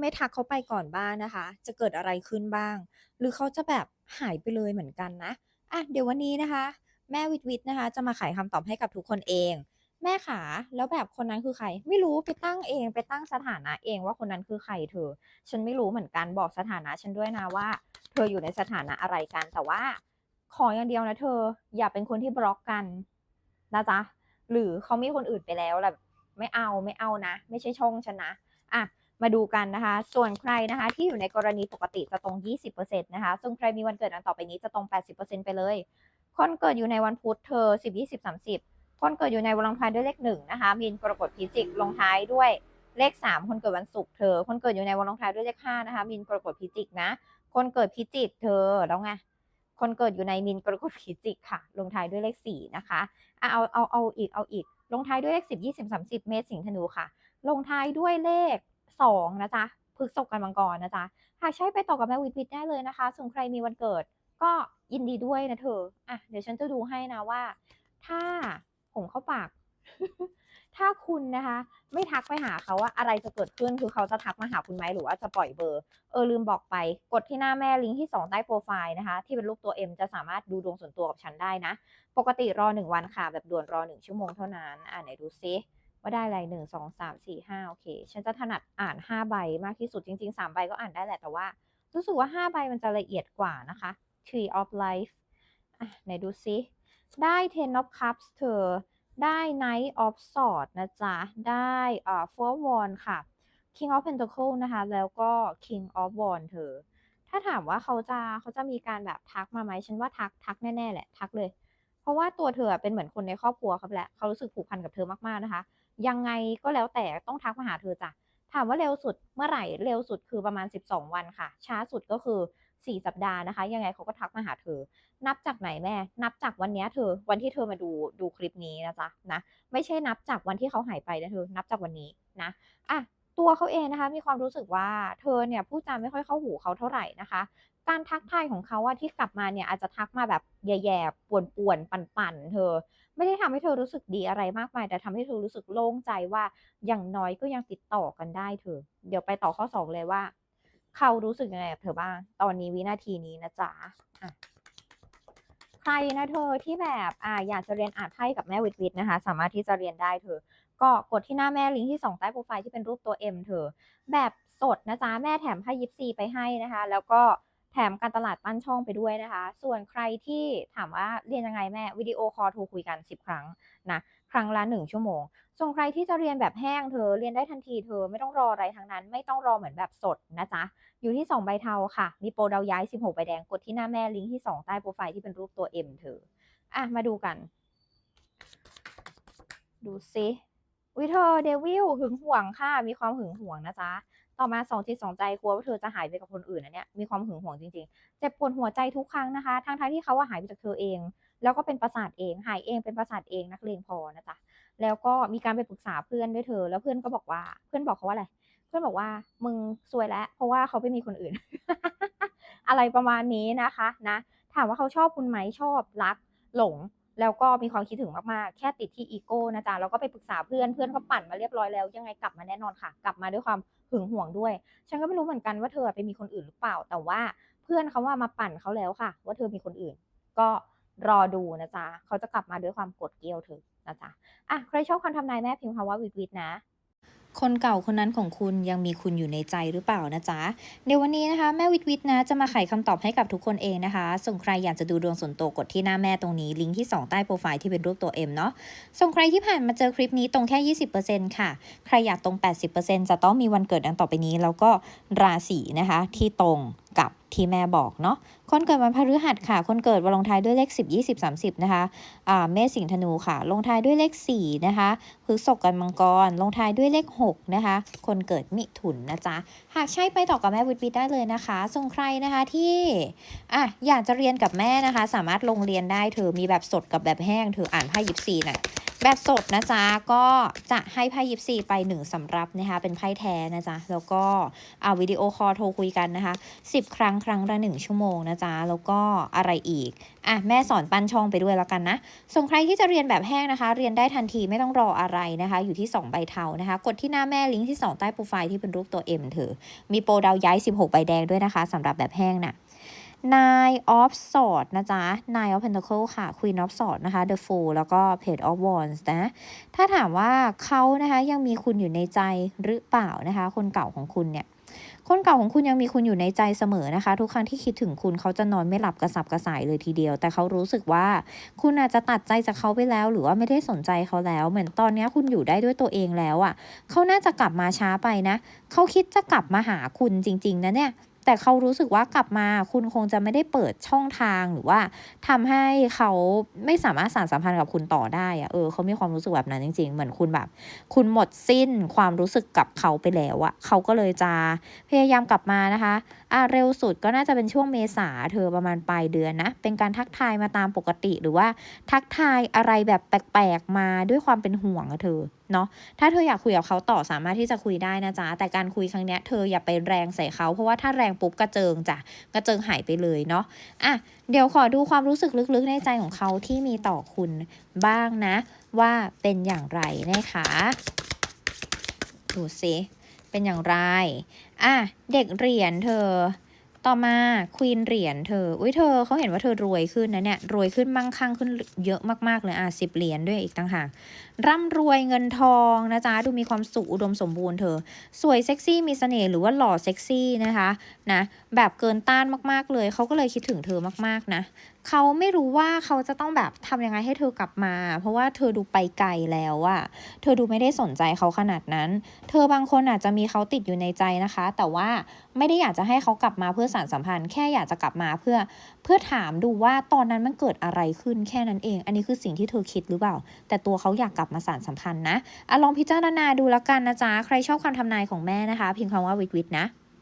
ไม่ทักเขาไปก่อนบ้างนะคะ จะเกิดอะไรขึ้นบ้าง หรือเขาจะแบบหายไปเลยเหมือนกันนะอะเดี๋ยววันนี้นะคะ แม่วิทวิทนะคะ จะมาไขคำตอบให้กับทุกคนเอง แม่ขาแล้วแบบคนนั้นคือใคร ไม่รู้ไปตั้งเองไปตั้งสถานะเองว่าคนนั้นคือใครเธอ ฉันไม่รู้เหมือนกันบอกสถานะฉันด้วยนะว่า เธออยู่ในสถานะอะไรกันแต่ว่าขออย่างเดียวนะเธอ อย่าเป็นคนที่บล็อกกันนะจ๊ะหรือเขามีคนอื่นไปแล้วแบบไม่เอาไม่เอานะ ไม่ใช่ช่องฉันนะอะ มาดูกันนะคะ ส่วนใครนะคะที่อยู่ในกรณีปกติจะตรง 20%นะคะส่วนใครมีวันเกิดอันต่อไปนี้จะตรง 80%ไปเลย คนเกิดอยู่ในวันพุธเธอ 10 20 30 คนเกิดอยู่ในวันลงท้ายด้วยเลขหนึ่งนะคะ มีนกรกฎพิจิกลงท้ายด้วยเลข 3 คนเกิดวันศุกร์เธอ คนเกิดอยู่ในวันลงท้ายด้วยเลข5นะคะ มีนกรกฎพิจิกนะ คนเกิดพิจิกเธอแล้วไงคนเกิดอยู่ในมินกรกฎพิจิกค่ะ ลงท้ายด้วยเลขสี่นะคะอะเอาเอาเอาอีกเอาอีก ลงท้ายด้วยเลขสิบยี่สิบสามสิบเมษสิงห์ธนูค่ะ ลงท้ายด้วยเลข สองนะจ๊ะพฤกษกกันมังกรนะจ๊ะหากใช้ไปต่อกับแม่วิทวิทได้เลยนะคะ ส่วนใครมีวันเกิดก็ยินดีด้วยนะเธออะเดี๋ยวฉันจะดูให้นะว่า ถ้าผมเข้าปาก ถ้าคุณนะคะ ไม่ทักไปหาเขาว่าอะไรจะเกิดขึ้นคือเขาจะทักมาหาคุณไหมหรือว่าจะปล่อยเบอร์ เออลืมบอกไป กดที่หน้าแม่ลิงก์ที่ 2 ใต้โปรไฟล์นะคะ ที่เป็นรูปตัว M จะสามารถดูดวงส่วนตัวกับฉันได้นะ ปกติรอ 1 วันค่ะ แบบด่วนรอ 1 ชั่วโมงเท่านั้น อ่าไหนดูซิ ว่าได้อะไร1 2 3 4 5โอเค ฉันจะถนัดอ่าน5ใบมากที่สุดจริงๆ3ใบก็อ่านได้แหละแต่ว่า รู้สึกว่า5ใบมันจะละเอียดกว่านะคะ Tree of Life อะไหนดูซิได้ Ten of Cups เธอได้ Knight of Swords นะจ๊ะ ได้อ่า Four Wands ค่ะ King of pentacles นะคะ แล้วก็ King of Wands เธอ ถ้าถามว่าเขาจะเขาจะมีการแบบทักมาไหมฉันว่าทักทักแน่ ๆ แหละ ทักเลย เพราะว่าตัวเธอเป็นเหมือนคนในครอบครัวเขาแหละ เขารู้สึกผูกพันกับเธอมาก ๆ นะคะ ยังไงก็แล้วแต่ต้องทักมาหาเธอจ้ะถามว่าเร็วสุดเมื่อไหร่เร็วสุดคือประมาณ 12 วันค่ะ ช้าสุดก็คือ 4 สัปดาห์นะคะ ยังไงเขาก็ทักมาหาเธอ นับจากไหนแม่ นับจากวันนี้เธอ วันที่เธอมาดูดูคลิปนี้นะจ๊ะนะ ไม่ใช่นับจากวันที่เขาหายไปนะเธอ นับจากวันนี้นะอะ ตัวเขาเองนะคะ มีความรู้สึกว่าเธอเนี่ยพูดจาไม่ค่อยเข้าหูเขาเท่าไหร่นะคะ การทักทายของเขาอะที่กลับมาเนี่ยอาจจะทักมาแบบแย่ๆป่วนๆปั่นๆ เธอ ไม่ได้ทำให้เธอรู้สึกดีอะไรมากมาย แต่ทำให้เธอรู้สึกโล่งใจว่าอย่างน้อยก็ยังติดต่อกันได้เธอ เดี๋ยวไปต่อข้อสองเลยว่า เขารู้สึกยังไงกับเธอบ้าง ตอนนี้วินาทีนี้นะจ๊ะะใครนะเธอที่แบบอ่าอยากจะเรียนอ่านไพ่กับแม่วิทวิทนะคะ สามารถที่จะเรียนได้เธอ ก็กดที่หน้าแม่ลิงก์ที่สองใต้โปรไฟล์ที่เป็นรูปตัว M เธอ แบบสดนะจ๊ะ แม่แถมไพ่ยิปซีไปให้นะคะ แล้วก็แถมการตลาดปั้นช่องไปด้วยนะคะ ส่วนใครที่ถามว่าเรียนยังไงแม่วิดีโอคอลโทรคุยกัน 10 ครั้งนะครั้งละ 1 ชั่วโมง ส่วนใครที่จะเรียนแบบแห้งเธอเรียนได้ทันทีเธอไม่ต้องรออะไรทั้งนั้น ไม่ต้องรอเหมือนแบบสดนะจ๊ะ อยู่ที่ 2 ใบเทาค่ะ มีโปรดาวย้าย 16 ใบแดงกดที่หน้าแม่ลิงก์ที่ 2 ใต้โปรไฟล์ที่เป็นรูปตัว M เธออะมาดูกัน ดูซิ วิเธอเดวิลหึงหวงค่ะ มีความหึงหวงนะจ๊ะ ต่อมาสองจิตสองใจกลัวว่าเธอจะหายไปกับคนอื่นนะเนี่ยมีความหึงหวงจริงๆ เจ็บปวดหัวใจทุกครั้งนะคะ ทั้งทั้งที่เขาว่าหายไปจากเธอเอง แล้วก็เป็นประสาทเองหายเองเป็นประสาทเองนักเลงพอนะจ๊ะ แล้วก็มีการไปปรึกษาเพื่อนด้วยเธอ แล้วเพื่อนก็บอกว่า เพื่อนบอกเขาว่าอะไร เพื่อนบอกว่ามึงซวยแล้ว เพราะว่าเขาไปมีคนอื่น อะไรประมาณนี้นะคะนะ ถามว่าเขาชอบคุณไหมชอบรักหลง แล้วก็มีความคิดถึงมากๆ แค่ติดที่อีโก้นะจ๊ะแล้วก็ไปปรึกษาเพื่อนเพื่อนเขาปั่นมาเรียบร้อยแล้วยังไงกลับมาแน่นอนค่ะ กลับมาด้วยความหึงหวงด้วย ฉันก็ไม่รู้เหมือนกันว่าเธอไปมีคนอื่นหรือเปล่า แต่ว่าเพื่อนเขาว่ามาปั่นเขาแล้วค่ะ ว่าเธอมีคนอื่น ก็รอดูนะจ๊ะเขาจะกลับมาด้วยความโกรธเกลียวเธอนะจ๊ะอะใครชอบคำทำนายแม่พิมพ์คำว่าวิดวิดนะ คนเก่าคนนั้นของคุณยังมีคุณอยู่ในใจหรือเปล่านะจ๊ะเดี๋ยววันนี้นะคะ แม่วิทวิทนะจะมาไขคำตอบให้กับทุกคนเองนะคะ ส่งใครอยากจะดูดวงส่วนตัวกดที่หน้าแม่ตรงนี้ลิงก์ที่ 2 ใต้โปรไฟล์ที่เป็นรูปตัวเอ็มเนาะส่งใครที่ผ่านมาเจอคลิปนี้ตรงแค่ 20%ค่ะ ใครอยากตรง 80%จะต้องมีวันเกิดดังต่อไปนี้ แล้วก็ราศีนะคะที่ตรง กับที่แม่บอกเนาะคนเกิดวันพฤหัสค่ะ คนเกิดวันลงท้ายด้วยเลข 10 20 30 นะคะอ่าเมษสิงห์ธนูค่ะ ลงท้ายด้วยเลข 4 นะคะพฤษภกันมังกร ลงท้ายด้วยเลข 6 นะคะ คนเกิดมิถุนนะจ๊ะ หากใช่ไปต่อกับแม่วิทวิทได้เลยนะคะ ส่งใครนะคะที่อะอยากจะเรียนกับแม่นะคะ สามารถลงเรียนได้เธอมีแบบสดกับแบบแห้งเธออ่านไพ่ยิปซีน่ะ แบบสดนะจ๊ะก็จะให้ไพ่ยิปซีไปหนึ่งสำรับนะคะเป็นไพ่แท้นะจ๊ะแล้วก็เอาวิดีโอคอลโทรคุยกันนะคะ10ครั้งครั้งละหนึ่งชั่วโมงนะจ๊ะแล้วก็อะไรอีกอะแม่สอนปั้นช่องไปด้วยแล้วกันนะส่วนใครที่จะเรียนแบบแห้งนะคะ เรียนได้ทันทีไม่ต้องรออะไรนะคะ อยู่ที่ 2 ใบเทานะคะ กดที่หน้าแม่ลิงก์ที่ 2 ใต้โปรไฟล์ที่เป็นรูปตัว M เถอะมีโปรดาวย้าย 16 ใบแดงด้วยนะคะสำหรับแบบแห้งน่ะ Nine of Swords นะจ๊ะ Nine of Pentacles ค่ะ Queen of Swords นะคะ The Fool แล้วก็ Page of Wands นะ ถ้าถามว่าเขานะคะยังมีคุณอยู่ในใจหรือเปล่านะคะ คนเก่าของคุณเนี่ยคนเก่าของคุณยังมีคุณอยู่ในใจเสมอนะคะ ทุกครั้งที่คิดถึงคุณเขาจะนอนไม่หลับกระสับกระส่ายเลยทีเดียว แต่เขารู้สึกว่าคุณอาจจะตัดใจจากเขาไปแล้ว หรือว่าไม่ได้สนใจเขาแล้ว เหมือนตอนนี้คุณอยู่ได้ด้วยตัวเองแล้วอะ่ะเขาน่าจะกลับมาช้าไปนะเขาคิดจะกลับมาหาคุณจริง ๆนะเนี่ย แต่เขารู้สึกว่ากลับมาคุณคงจะไม่ได้เปิดช่องทางหรือว่าทำให้เขาไม่สามารถสานสัมพันธ์กับคุณต่อได้อะเออเขามีความรู้สึกแบบนั้นจริง ๆ เหมือนคุณแบบ คุณหมดสิ้นความรู้สึกกับเขาไปแล้วอะเขาก็เลยจะพยายามกลับมานะคะอะเร็วสุดก็น่าจะเป็นช่วงเมษาเธอประมาณปลายเดือนนะ เป็นการทักทายมาตามปกติหรือว่าทักทายอะไรแบบแปลกๆมาด้วยความเป็นห่วงอะเธอเนาะถ้าเธออยากคุยกับเขาต่อสามารถที่จะคุยได้นะจ๊ะ แต่การคุยครั้งเนี้ยเธออย่าไปแรงใส่เขา เพราะว่าถ้าแรงปุ๊บกระเจิงจ้ะกระเจิงหายไปเลยเนาะอะเดี๋ยวขอดูความรู้สึกลึกๆในใจของเขาที่มีต่อคุณบ้างนะ ว่าเป็นอย่างไรนะคะดูสิเป็นอย่างไรอะเด็กเหรียญเธอ ต่อมาควีนเหรียญเธอ อุ้ยเธอเขาเห็นว่าเธอรวยขึ้นนะเนี่ย รวยขึ้นมั่งคั่งขึ้นเยอะมากๆเลยอะสิบเหรียญด้วยอีกต่างหาก ร่ำรวยเงินทองนะจ๊ะ ดูมีความสุขอุดมสมบูรณ์เธอ สวยเซ็กซี่มีเสน่ห์หรือว่าหล่อเซ็กซี่นะคะนะ แบบเกินต้านมากๆเลย เขาก็เลยคิดถึงเธอมากๆนะเขาไม่รู้ว่าเขาจะต้องแบบทำยังไงให้เธอกลับมา เพราะว่าเธอดูไปไกลแล้วอะเธอดูไม่ได้สนใจเขาขนาดนั้น เธอบางคนอาจจะมีเขาติดอยู่ในใจนะคะ แต่ว่าไม่ได้อยากจะให้เขากลับมาเพื่อสารสัมพันธ์แค่อยากจะกลับมาเพื่อเพื่อถามดูว่าตอนนั้นมันเกิดอะไรขึ้นแค่นั้นเอง อันนี้คือสิ่งที่เธอคิดหรือเปล่า แต่ตัวเขาอยากกลับมาสารสัมพันธ์นะอะลองพิจารณาดูแล้วกันนะจ๊ะใครชอบคำทำนายของแม่นะคะพิมพ์คำว่าวิทวิทนะ